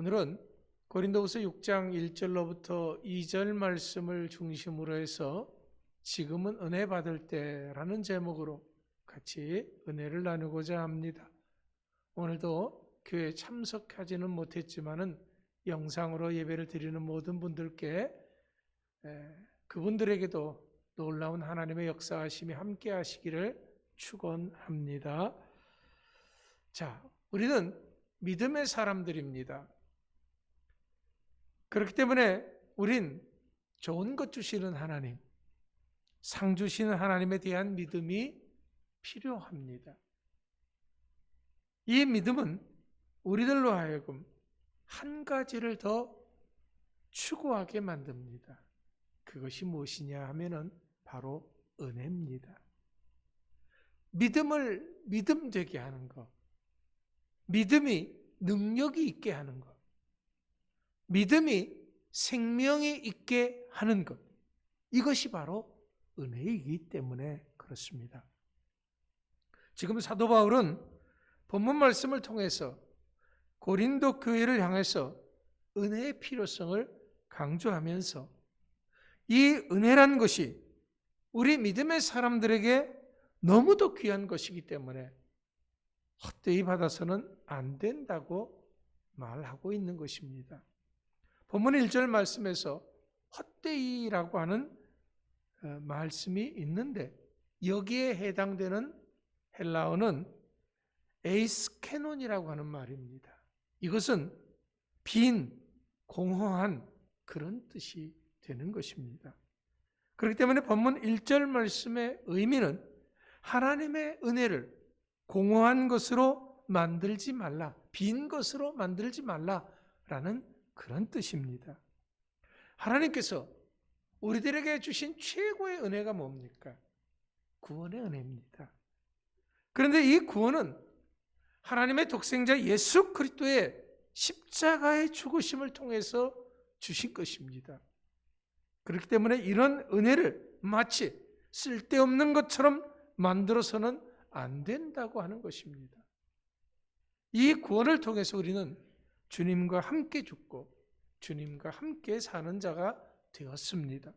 오늘은 고린도후서 6장 1절로부터 2절 말씀을 중심으로 해서 지금은 은혜 받을 때라는 제목으로 같이 은혜를 나누고자 합니다. 오늘도 교회 참석하지는 못했지만은 영상으로 예배를 드리는 모든 분들께 에, 그분들에게도 놀라운 하나님의 역사하심이 함께 하시기를 축원합니다. 자, 우리는 믿음의 사람들입니다. 그렇기 때문에 우린 좋은 것 주시는 하나님, 상 주시는 하나님에 대한 믿음이 필요합니다. 이 믿음은 우리들로 하여금 한 가지를 더 추구하게 만듭니다. 그것이 무엇이냐 하면은 바로 은혜입니다. 믿음을 믿음 되게 하는 것. 믿음이 능력이 있게 하는 것. 믿음이 생명이 있게 하는 것. 이것이 바로 은혜이기 때문에 그렇습니다. 지금 사도 바울은 본문 말씀을 통해서 고린도 교회를 향해서 은혜의 필요성을 강조하면서 이 은혜란 것이 우리 믿음의 사람들에게 너무도 귀한 것이기 때문에 헛되이 받아서는 안 된다고 말하고 있는 것입니다. 본문 1절 말씀에서 헛되이라고 하는 어, 말씀이 있는데 여기에 해당되는 헬라어는 에이스케논이라고 하는 말입니다. 이것은 빈, 공허한 그런 뜻이 되는 것입니다. 그렇기 때문에 본문 1절 말씀의 의미는 하나님의 은혜를 공허한 것으로 만들지 말라, 빈 것으로 만들지 말라라는 그런 뜻입니다. 하나님께서 우리들에게 주신 최고의 은혜가 뭡니까? 구원의 은혜입니다. 그런데 이 구원은 하나님의 독생자 예수 그리스도의 십자가의 죽으심을 통해서 주신 것입니다. 그렇기 때문에 이런 은혜를 마치 쓸데없는 것처럼 만들어서는 안 된다고 하는 것입니다. 이 구원을 통해서 우리는 주님과 함께 죽고 주님과 함께 사는 자가 되었습니다.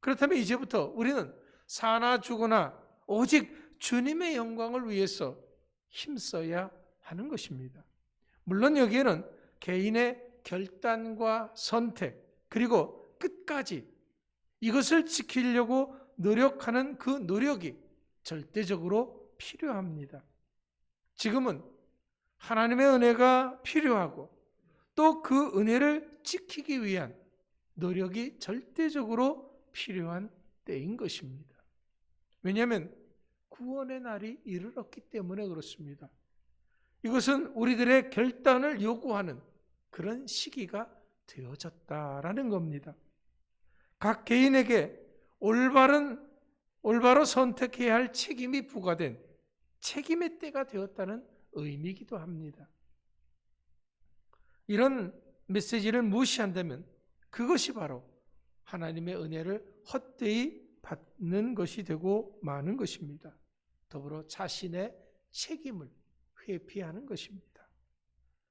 그렇다면 이제부터 우리는 사나 죽거나 오직 주님의 영광을 위해서 힘써야 하는 것입니다. 물론 여기에는 개인의 결단과 선택, 그리고 끝까지 이것을 지키려고 노력하는 그 노력이 절대적으로 필요합니다. 지금은 하나님의 은혜가 필요하고 또 그 은혜를 지키기 위한 노력이 절대적으로 필요한 때인 것입니다. 왜냐하면 구원의 날이 이르렀기 때문에 그렇습니다. 이것은 우리들의 결단을 요구하는 그런 시기가 되어졌다라는 겁니다. 각 개인에게 올바른 올바로 선택해야 할 책임이 부과된 책임의 때가 되었다는 의미이기도 합니다. 이런 메시지를 무시한다면 그것이 바로 하나님의 은혜를 헛되이 받는 것이 되고 마는 것입니다. 더불어 자신의 책임을 회피하는 것입니다.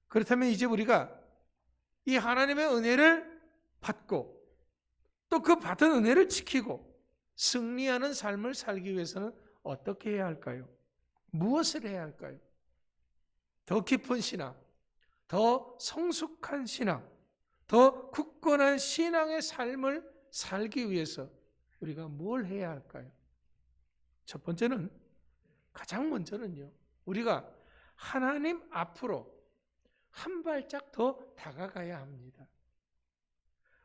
그렇다면 이제 우리가 이 하나님의 은혜를 받고 또 그 받은 은혜를 지키고 승리하는 삶을 살기 위해서는 어떻게 해야 할까요? 무엇을 해야 할까요? 더 깊은 신앙, 더 성숙한 신앙, 더 굳건한 신앙의 삶을 살기 위해서 우리가 뭘 해야 할까요? 첫 번째는 가장 먼저는요. 우리가 하나님 앞으로 한 발짝 더 다가가야 합니다.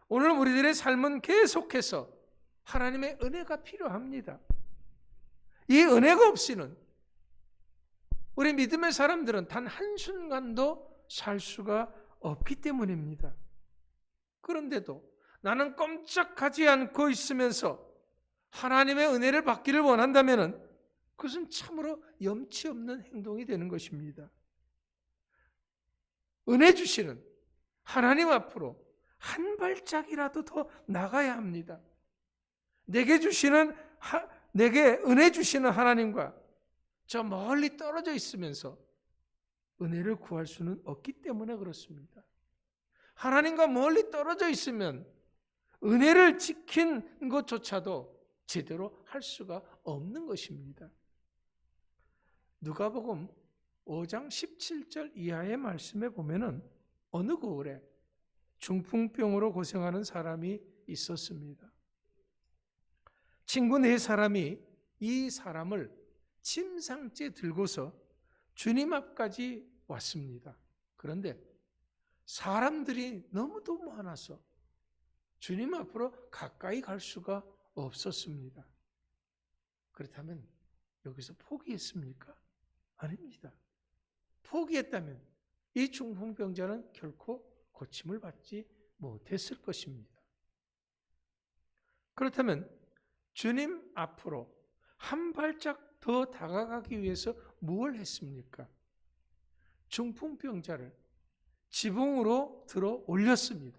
오늘 우리들의 삶은 계속해서 하나님의 은혜가 필요합니다. 이 은혜가 없이는 우리 믿음의 사람들은 단 한순간도 살 수가 없기 때문입니다. 그런데도 나는 꼼짝하지 않고 있으면서 하나님의 은혜를 받기를 원한다면 그것은 참으로 염치 없는 행동이 되는 것입니다. 은혜 주시는 하나님 앞으로 한 발짝이라도 더 나가야 합니다. 내게 주시는 하, 내게 은혜 주시는 하나님과 저 멀리 떨어져 있으면서 은혜를 구할 수는 없기 때문에 그렇습니다. 하나님과 멀리 떨어져 있으면 은혜를 지킨 것조차도 제대로 할 수가 없는 것입니다. 누가복음 5장 17절 이하의 말씀에 보면은 어느 고을에 중풍병으로 고생하는 사람이 있었습니다. 친구 네 사람이 이 사람을 침상째 들고서 주님 앞까지 왔습니다. 그런데 사람들이 너무도 많아서 주님 앞으로 가까이 갈 수가 없었습니다. 그렇다면 여기서 포기했습니까? 아닙니다. 포기했다면 이 중풍병자는 결코 고침을 받지 못했을 것입니다. 그렇다면 주님 앞으로 한 발짝 더 다가가기 위해서 무엇을 했습니까? 중풍병자를 지붕으로 들어 올렸습니다.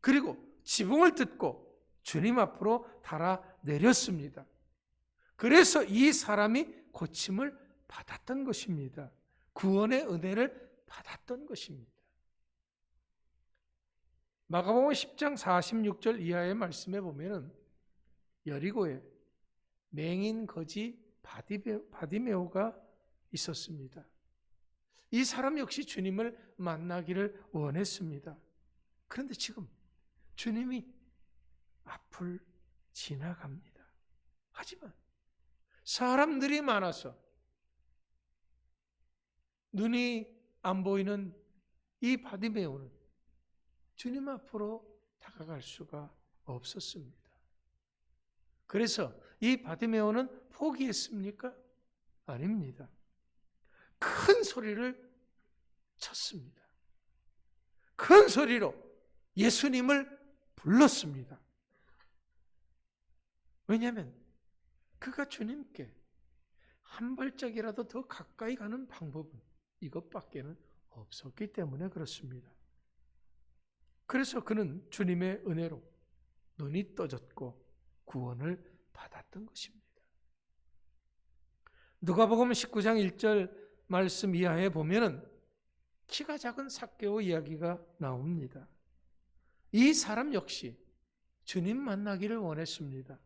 그리고 지붕을 뜯고 주님 앞으로 달아 내렸습니다. 그래서 이 사람이 고침을 받았던 것입니다. 구원의 은혜를 받았던 것입니다. 마가복음 10장 46절 이하의 말씀에 보면은 여리고에 맹인 거지 바디메오가 있었습니다. 이 사람 역시 주님을 만나기를 원했습니다. 그런데 지금 주님이 앞을 지나갑니다. 하지만 사람들이 많아서 눈이 안 보이는 이 바디메오는 주님 앞으로 다가갈 수가 없었습니다. 그래서 이 바디메오는 포기했습니까? 아닙니다. 큰 소리를 쳤습니다. 큰 소리로 예수님을 불렀습니다. 왜냐하면 그가 주님께 한 발짝이라도 더 가까이 가는 방법은 이것밖에는 없었기 때문에 그렇습니다. 그래서 그는 주님의 은혜로 눈이 떠졌고 구원을 받았던 것입니다. 누가복음 19장 1절 말씀 이하에 보면은 키가 작은 삭개오 이야기가 나옵니다. 이 사람 역시 주님 만나기를 원했습니다.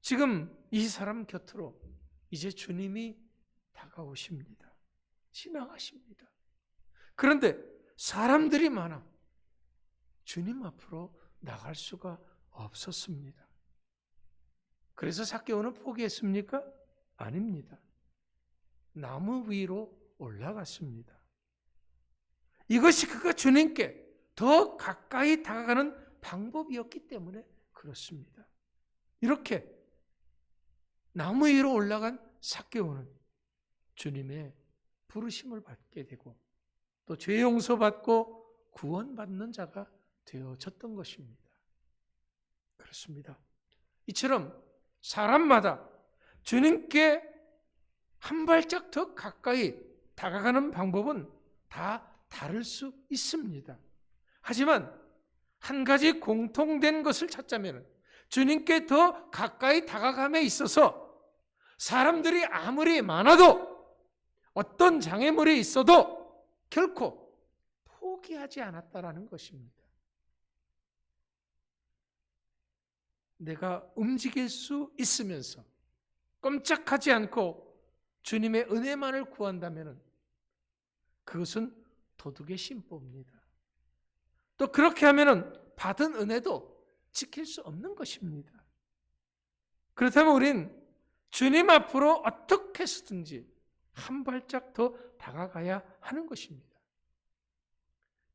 지금 이 사람 곁으로 이제 주님이 다가오십니다. 지나가십니다. 그런데 사람들이 많아 주님 앞으로 나갈 수가 없었습니다. 그래서 삭개오는 포기했습니까? 아닙니다. 나무 위로 올라갔습니다. 이것이 그가 주님께 더 가까이 다가가는 방법이었기 때문에 그렇습니다. 이렇게 나무 위로 올라간 삭개오는 주님의 부르심을 받게 되고 또 죄 용서받고 구원받는 자가 되어졌던 것입니다. 그렇습니다. 이처럼 사람마다 주님께 한 발짝 더 가까이 다가가는 방법은 다 다를 수 있습니다. 하지만 한 가지 공통된 것을 찾자면 주님께 더 가까이 다가감에 있어서 사람들이 아무리 많아도 어떤 장애물이 있어도 결코 포기하지 않았다라는 것입니다. 내가 움직일 수 있으면서 꼼짝하지 않고 주님의 은혜만을 구한다면 그것은 도둑의 심보입니다. 또 그렇게 하면은 받은 은혜도 지킬 수 없는 것입니다. 그렇다면 우린 주님 앞으로 어떻게 해서든지 한 발짝 더 다가가야 하는 것입니다.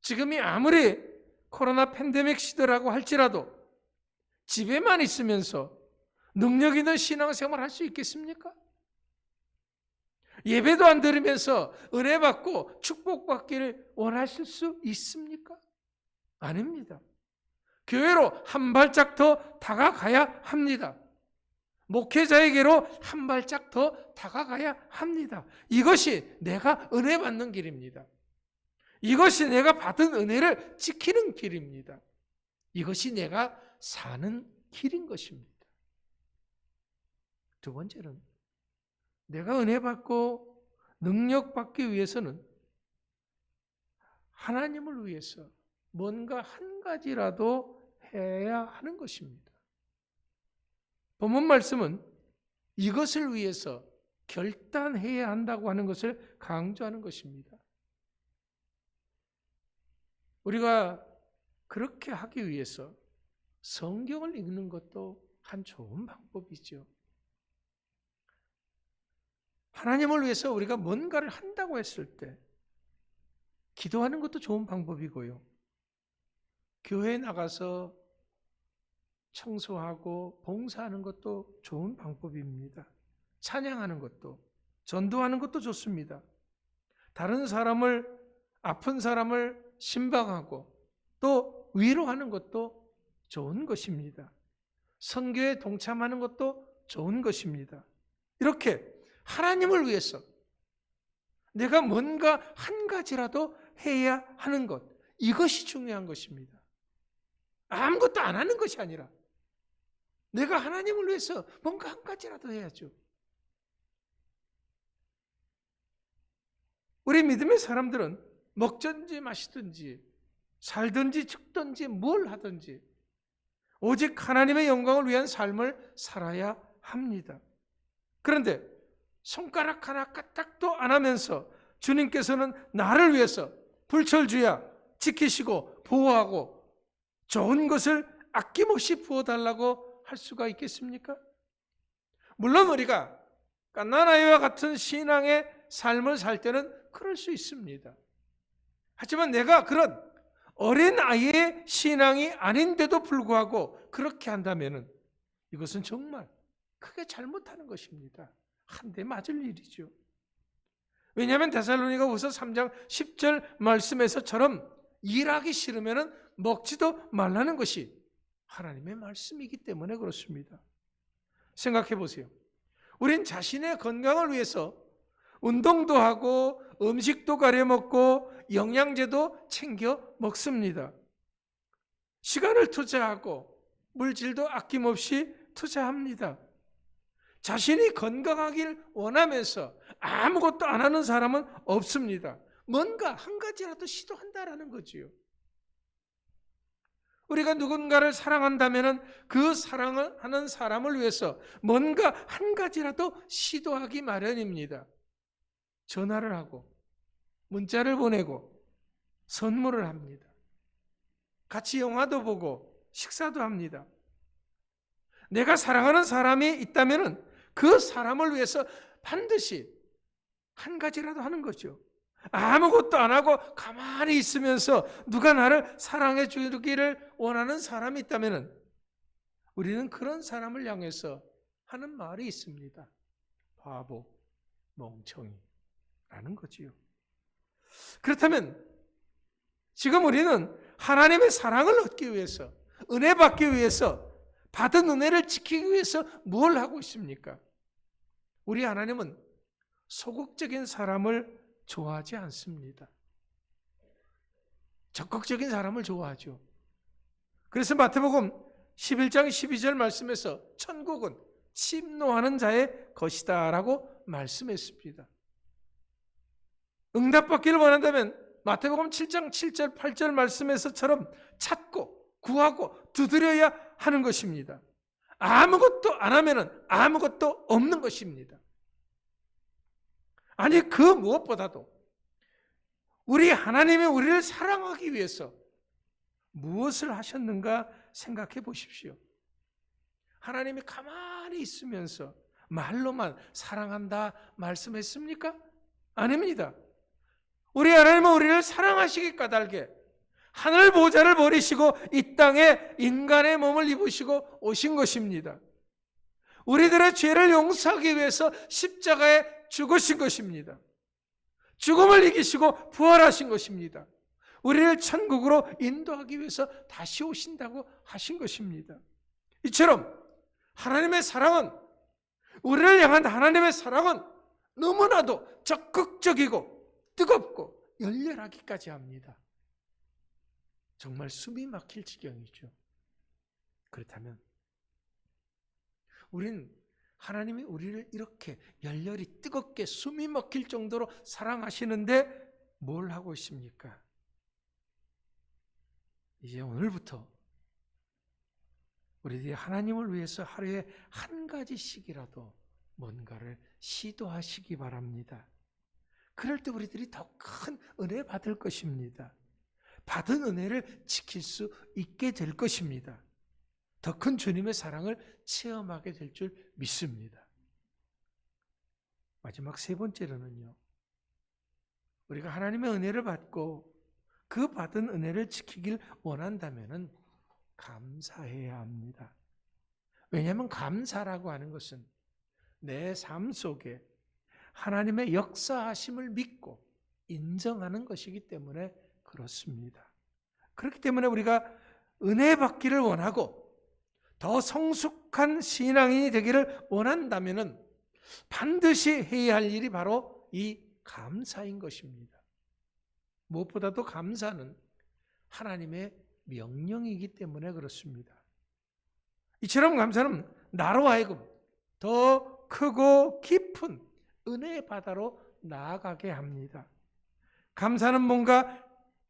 지금이 아무리 코로나 팬데믹 시대라고 할지라도 집에만 있으면서 능력 있는 신앙생활 할 수 있겠습니까? 예배도 안 들으면서 은혜 받고 축복받기를 원하실 수 있습니까? 아닙니다. 교회로 한 발짝 더 다가가야 합니다. 목회자에게로 한 발짝 더 다가가야 합니다. 이것이 내가 은혜 받는 길입니다. 이것이 내가 받은 은혜를 지키는 길입니다. 이것이 내가 사는 길인 것입니다. 두 번째는 내가 은혜 받고 능력 받기 위해서는 하나님을 위해서 뭔가 한 가지라도 해야 하는 것입니다. 본문 말씀은 이것을 위해서 결단해야 한다고 하는 것을 강조하는 것입니다. 우리가 그렇게 하기 위해서 성경을 읽는 것도 한 좋은 방법이죠. 하나님을 위해서 우리가 뭔가를 한다고 했을 때 기도하는 것도 좋은 방법이고요. 교회에 나가서 청소하고 봉사하는 것도 좋은 방법입니다. 찬양하는 것도, 전도하는 것도 좋습니다. 다른 사람을, 아픈 사람을 신방하고 또 위로하는 것도 좋은 것입니다. 선교에 동참하는 것도 좋은 것입니다. 이렇게 하나님을 위해서 내가 뭔가 한 가지라도 해야 하는 것, 이것이 중요한 것입니다. 아무것도 안 하는 것이 아니라 내가 하나님을 위해서 뭔가 한 가지라도 해야죠. 우리 믿음의 사람들은 먹든지 마시든지 살든지 죽든지 뭘 하든지 오직 하나님의 영광을 위한 삶을 살아야 합니다. 그런데 손가락 하나 까딱도 안 하면서 주님께서는 나를 위해서 불철주야 지키시고 보호하고 좋은 것을 아낌없이 부어달라고 할 수가 있겠습니까? 물론 우리가 깐나나이와 같은 신앙의 삶을 살 때는 그럴 수 있습니다. 하지만 내가 그런 어린 아이의 신앙이 아닌데도 불구하고 그렇게 한다면 이것은 정말 크게 잘못하는 것입니다. 한 대 맞을 일이죠. 왜냐하면 데살로니가 우서 3장 10절 말씀에서처럼 일하기 싫으면 먹지도 말라는 것이 하나님의 말씀이기 때문에 그렇습니다. 생각해 보세요. 우린 자신의 건강을 위해서 운동도 하고 음식도 가려 먹고 영양제도 챙겨 먹습니다. 시간을 투자하고 물질도 아낌없이 투자합니다. 자신이 건강하길 원하면서 아무것도 안 하는 사람은 없습니다. 뭔가 한 가지라도 시도한다라는 거지요. 우리가 누군가를 사랑한다면 그 사랑을 하는 사람을 위해서 뭔가 한 가지라도 시도하기 마련입니다. 전화를 하고, 문자를 보내고, 선물을 합니다. 같이 영화도 보고, 식사도 합니다. 내가 사랑하는 사람이 있다면 그 사람을 위해서 반드시 한 가지라도 하는 거죠. 아무것도 안 하고 가만히 있으면서 누가 나를 사랑해 주기를 원하는 사람이 있다면 우리는 그런 사람을 향해서 하는 말이 있습니다. 바보, 멍청이 라는 거지요. 그렇다면 지금 우리는 하나님의 사랑을 얻기 위해서 은혜 받기 위해서 받은 은혜를 지키기 위해서 뭘 하고 있습니까? 우리 하나님은 소극적인 사람을 좋아하지 않습니다. 적극적인 사람을 좋아하죠. 그래서 마태복음 11장 12절 말씀에서 천국은 침노하는 자의 것이다 라고 말씀했습니다. 응답받기를 원한다면 마태복음 7장 7절 8절 말씀에서처럼 찾고 구하고 두드려야 하는 것입니다. 아무것도 안 하면 아무것도 없는 것입니다. 아니 그 무엇보다도 우리 하나님이 우리를 사랑하기 위해서 무엇을 하셨는가 생각해 보십시오. 하나님이 가만히 있으면서 말로만 사랑한다 말씀했습니까? 아닙니다. 우리 하나님은 우리를 사랑하시기 까닭에 하늘 보좌를 버리시고 이 땅에 인간의 몸을 입으시고 오신 것입니다. 우리들의 죄를 용서하기 위해서 십자가에 죽으신 것입니다. 죽음을 이기시고 부활하신 것입니다. 우리를 천국으로 인도하기 위해서 다시 오신다고 하신 것입니다. 이처럼 하나님의 사랑은 우리를 향한 하나님의 사랑은 너무나도 적극적이고 뜨겁고 열렬하기까지 합니다. 정말 숨이 막힐 지경이죠. 그렇다면 우리는 하나님이 우리를 이렇게 열렬히 뜨겁게 숨이 막힐 정도로 사랑하시는데 뭘 하고 있습니까? 이제 오늘부터 우리들이 하나님을 위해서 하루에 한 가지씩이라도 뭔가를 시도하시기 바랍니다. 그럴 때 우리들이 더 큰 은혜 받을 것입니다. 받은 은혜를 지킬 수 있게 될 것입니다. 더 큰 주님의 사랑을 체험하게 될 줄 믿습니다. 마지막 세 번째로는요. 우리가 하나님의 은혜를 받고 그 받은 은혜를 지키길 원한다면 감사해야 합니다. 왜냐하면 감사라고 하는 것은 내 삶 속에 하나님의 역사하심을 믿고 인정하는 것이기 때문에 그렇습니다. 그렇기 때문에 우리가 은혜 받기를 원하고 더 성숙한 신앙인이 되기를 원한다면 반드시 해야 할 일이 바로 이 감사인 것입니다. 무엇보다도 감사는 하나님의 명령이기 때문에 그렇습니다. 이처럼 감사는 나로 하여금 더 크고 깊은 은혜의 바다로 나아가게 합니다. 감사는 뭔가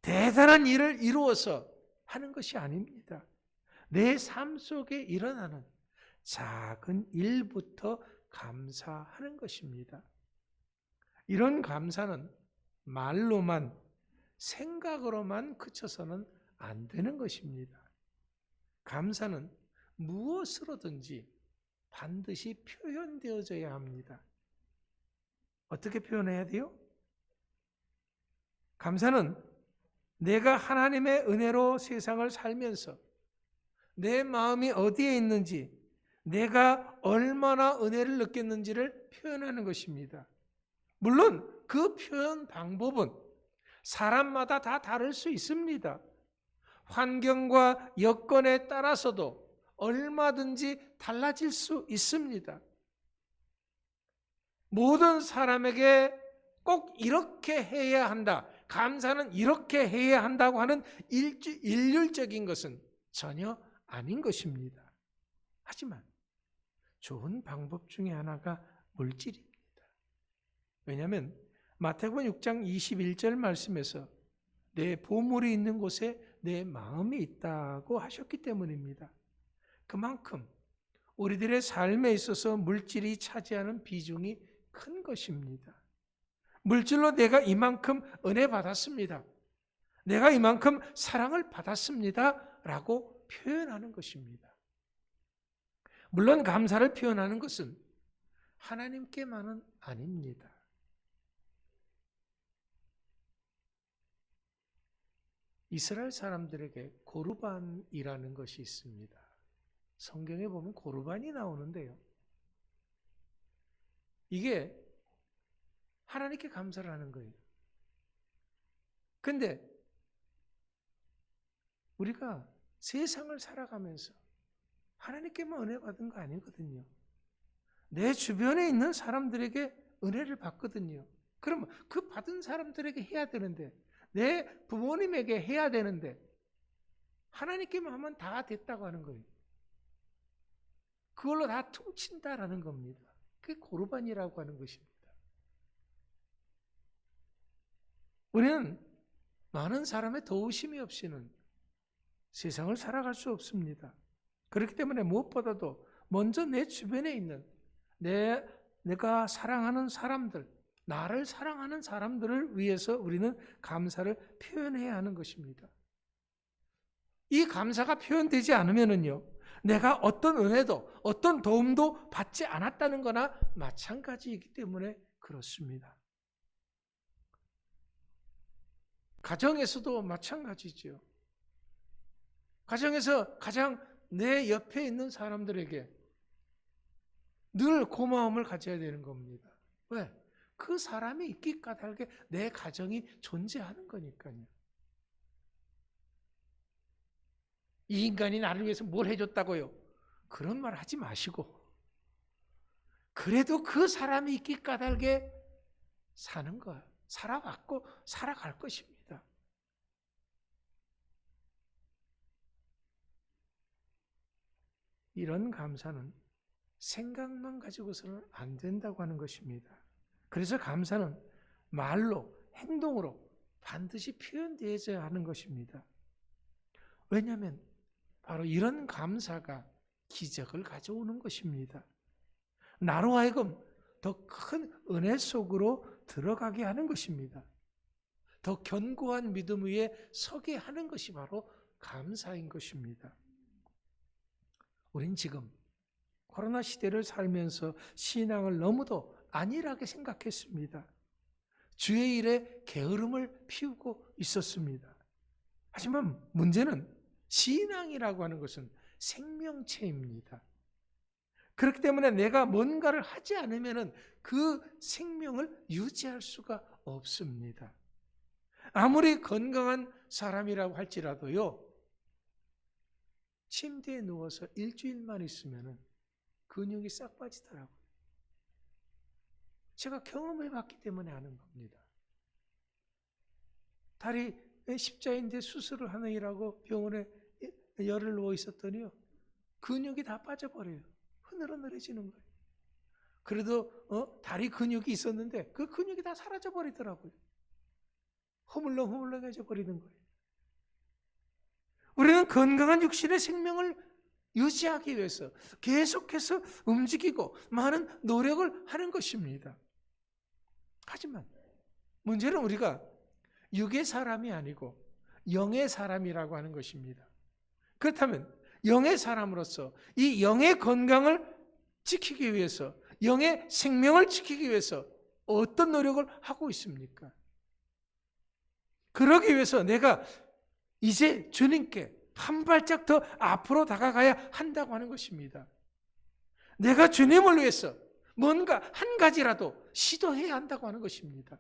대단한 일을 이루어서 하는 것이 아닙니다. 내 삶 속에 일어나는 작은 일부터 감사하는 것입니다. 이런 감사는 말로만 생각으로만 그쳐서는 안 되는 것입니다. 감사는 무엇으로든지 반드시 표현되어져야 합니다. 어떻게 표현해야 돼요? 감사는 내가 하나님의 은혜로 세상을 살면서 내 마음이 어디에 있는지, 내가 얼마나 은혜를 느꼈는지를 표현하는 것입니다. 물론 그 표현 방법은 사람마다 다 다를 수 있습니다. 환경과 여건에 따라서도 얼마든지 달라질 수 있습니다. 모든 사람에게 꼭 이렇게 해야 한다. 감사는 이렇게 해야 한다고 하는 일률적인 것은 전혀 아닌 것입니다. 하지만 좋은 방법 중에 하나가 물질입니다. 왜냐하면 마태복음 6장 21절 말씀에서 내 보물이 있는 곳에 내 마음이 있다고 하셨기 때문입니다. 그만큼 우리들의 삶에 있어서 물질이 차지하는 비중이 큰 것입니다. 물질로 내가 이만큼 은혜 받았습니다. 내가 이만큼 사랑을 받았습니다. 라고 표현하는 것입니다. 물론 감사를 표현하는 것은 하나님께만은 아닙니다. 이스라엘 사람들에게 고르반이라는 것이 있습니다. 성경에 보면 고르반이 나오는데요. 이게 하나님께 감사를 하는 거예요. 근데 우리가 세상을 살아가면서 하나님께만 은혜 받은 거 아니거든요. 내 주변에 있는 사람들에게 은혜를 받거든요. 그러면 그 받은 사람들에게 해야 되는데 내 부모님에게 해야 되는데 하나님께만 하면 다 됐다고 하는 거예요. 그걸로 다 퉁친다라는 겁니다. 그게 고르반이라고 하는 것입니다. 우리는 많은 사람의 도우심이 없이는 세상을 살아갈 수 없습니다. 그렇기 때문에 무엇보다도 먼저 내 주변에 있는 내, 내가 사랑하는 사람들, 나를 사랑하는 사람들을 위해서 우리는 감사를 표현해야 하는 것입니다. 이 감사가 표현되지 않으면은요, 내가 어떤 은혜도, 어떤 도움도 받지 않았다는 거나 마찬가지이기 때문에 그렇습니다. 가정에서도 마찬가지죠. 가정에서 가장 내 옆에 있는 사람들에게 늘 고마움을 가져야 되는 겁니다. 왜? 그 사람이 있기 까닭에 내 가정이 존재하는 거니까요. 이 인간이 나를 위해서 뭘 해줬다고요? 그런 말 하지 마시고, 그래도 그 사람이 있기 까닭에 사는 거야. 살아왔고, 살아갈 것입니다. 이런 감사는 생각만 가지고서는 안 된다고 하는 것입니다. 그래서 감사는 말로, 행동으로 반드시 표현되어야 하는 것입니다. 왜냐하면 바로 이런 감사가 기적을 가져오는 것입니다. 나로 하여금 더 큰 은혜 속으로 들어가게 하는 것입니다. 더 견고한 믿음 위에 서게 하는 것이 바로 감사인 것입니다. 우린 지금 코로나 시대를 살면서 신앙을 너무도 안일하게 생각했습니다. 주의 일에 게으름을 피우고 있었습니다. 하지만 문제는 신앙이라고 하는 것은 생명체입니다. 그렇기 때문에 내가 뭔가를 하지 않으면 그 생명을 유지할 수가 없습니다. 아무리 건강한 사람이라고 할지라도요, 침대에 누워서 일주일만 있으면 근육이 싹 빠지더라고요. 제가 경험해 봤기 때문에 아는 겁니다. 다리 십자인대 수술을 하느라고 병원에 열을 누워 있었더니요. 근육이 다 빠져버려요. 흐느러느려지는 거예요. 그래도 어? 다리 근육이 있었는데 그 근육이 다 사라져 버리더라고요. 허물렁 허물렁해져 버리는 거예요. 우리는 건강한 육신의 생명을 유지하기 위해서 계속해서 움직이고 많은 노력을 하는 것입니다. 하지만 문제는 우리가 육의 사람이 아니고 영의 사람이라고 하는 것입니다. 그렇다면 영의 사람으로서 이 영의 건강을 지키기 위해서 영의 생명을 지키기 위해서 어떤 노력을 하고 있습니까? 그러기 위해서 내가 이제 주님께 한 발짝 더 앞으로 다가가야 한다고 하는 것입니다. 내가 주님을 위해서 뭔가 한 가지라도 시도해야 한다고 하는 것입니다.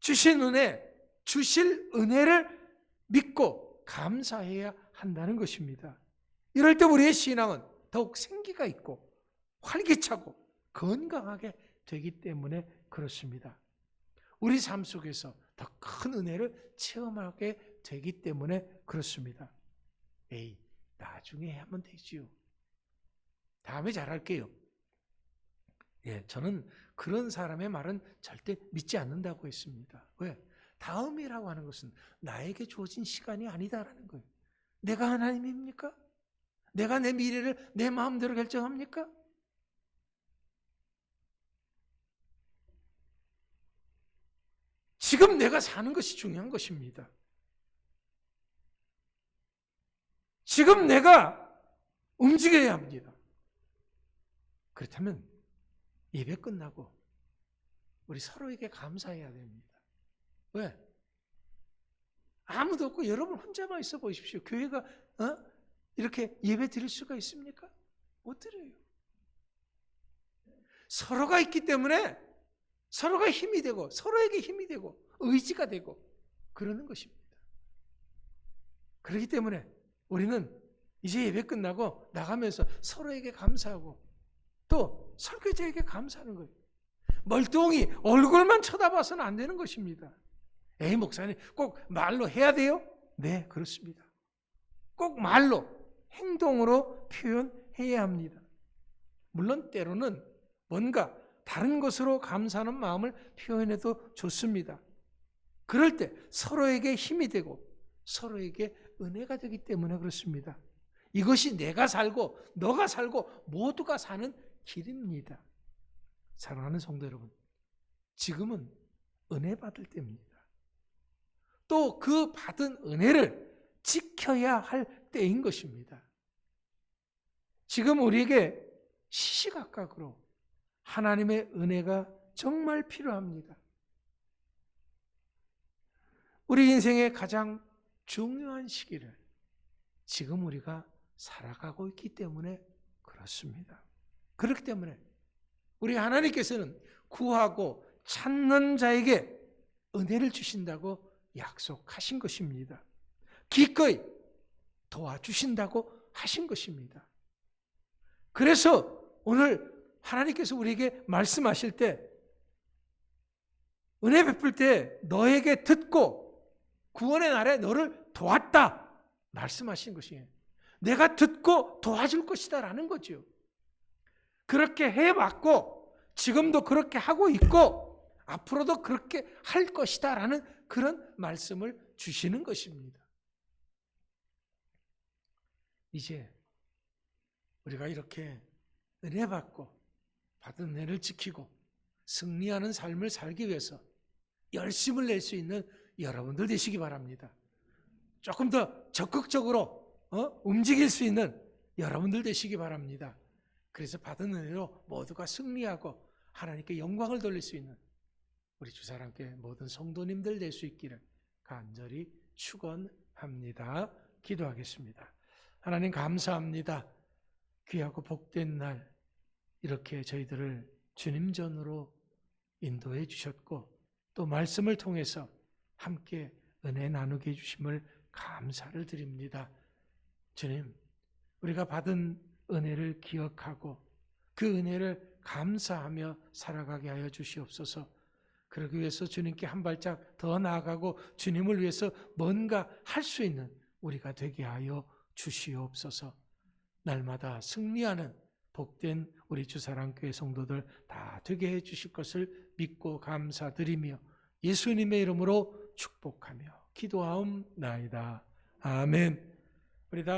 주신 은혜, 주실 은혜를 믿고 감사해야 한다는 것입니다. 이럴 때 우리의 신앙은 더욱 생기가 있고 활기차고 건강하게 되기 때문에 그렇습니다. 우리 삶 속에서 더 큰 은혜를 체험하게 되기 때문에 그렇습니다. 에이, 나중에 하면 되지요. 다음에 잘할게요. 예, 저는 그런 사람의 말은 절대 믿지 않는다고 했습니다. 왜? 다음이라고 하는 것은 나에게 주어진 시간이 아니다라는 거예요. 내가 하나님입니까? 내가 내 미래를 내 마음대로 결정합니까? 지금 내가 사는 것이 중요한 것입니다. 지금 내가 움직여야 합니다. 그렇다면 예배 끝나고 우리 서로에게 감사해야 됩니다. 왜? 아무도 없고 여러분 혼자만 있어 보십시오. 교회가 어? 이렇게 예배 드릴 수가 있습니까? 못 드려요. 서로가 있기 때문에 서로가 힘이 되고 서로에게 힘이 되고 의지가 되고 그러는 것입니다. 그렇기 때문에 우리는 이제 예배 끝나고 나가면서 서로에게 감사하고 또 설교자에게 감사하는 거예요. 멀뚱히 얼굴만 쳐다봐서는 안 되는 것입니다. 에이, 목사님, 꼭 말로 해야 돼요? 네, 그렇습니다. 꼭 말로, 행동으로 표현해야 합니다. 물론 때로는 뭔가 다른 것으로 감사하는 마음을 표현해도 좋습니다. 그럴 때 서로에게 힘이 되고 서로에게 은혜가 되기 때문에 그렇습니다. 이것이 내가 살고 너가 살고 모두가 사는 길입니다. 사랑하는 성도 여러분, 지금은 은혜 받을 때입니다. 또 그 받은 은혜를 지켜야 할 때인 것입니다. 지금 우리에게 시시각각으로 하나님의 은혜가 정말 필요합니다. 우리 인생의 가장 중요한 시기를 지금 우리가 살아가고 있기 때문에 그렇습니다. 그렇기 때문에 우리 하나님께서는 구하고 찾는 자에게 은혜를 주신다고 약속하신 것입니다. 기꺼이 도와주신다고 하신 것입니다. 그래서 오늘 하나님께서 우리에게 말씀하실 때 은혜 베풀 때 너에게 듣고 구원의 날에 너를 도왔다 말씀하신 것이에요. 내가 듣고 도와줄 것이다라는 거죠. 그렇게 해왔고 지금도 그렇게 하고 있고 앞으로도 그렇게 할 것이다라는 그런 말씀을 주시는 것입니다. 이제 우리가 이렇게 은혜 받고 받은 은혜를 지키고 승리하는 삶을 살기 위해서 열심을 낼 수 있는 여러분들 되시기 바랍니다. 조금 더 적극적으로 어? 움직일 수 있는 여러분들 되시기 바랍니다. 그래서 받은 은혜로 모두가 승리하고 하나님께 영광을 돌릴 수 있는 우리 주사랑교회 모든 성도님들 될 수 있기를 간절히 축원합니다. 기도하겠습니다. 하나님 감사합니다. 귀하고 복된 날 이렇게 저희들을 주님 전으로 인도해 주셨고 또 말씀을 통해서 함께 은혜 나누게 해주심을 감사를 드립니다. 주님, 우리가 받은 은혜를 기억하고 그 은혜를 감사하며 살아가게 하여 주시옵소서. 그러기 위해서 주님께 한 발짝 더 나아가고 주님을 위해서 뭔가 할 수 있는 우리가 되게 하여 주시옵소서. 날마다 승리하는 복된 우리 주사랑교회 성도들 다 되게 해 주실 것을 믿고 감사드리며 예수님의 이름으로 축복하며 기도하옵나이다. 아멘. 우리 다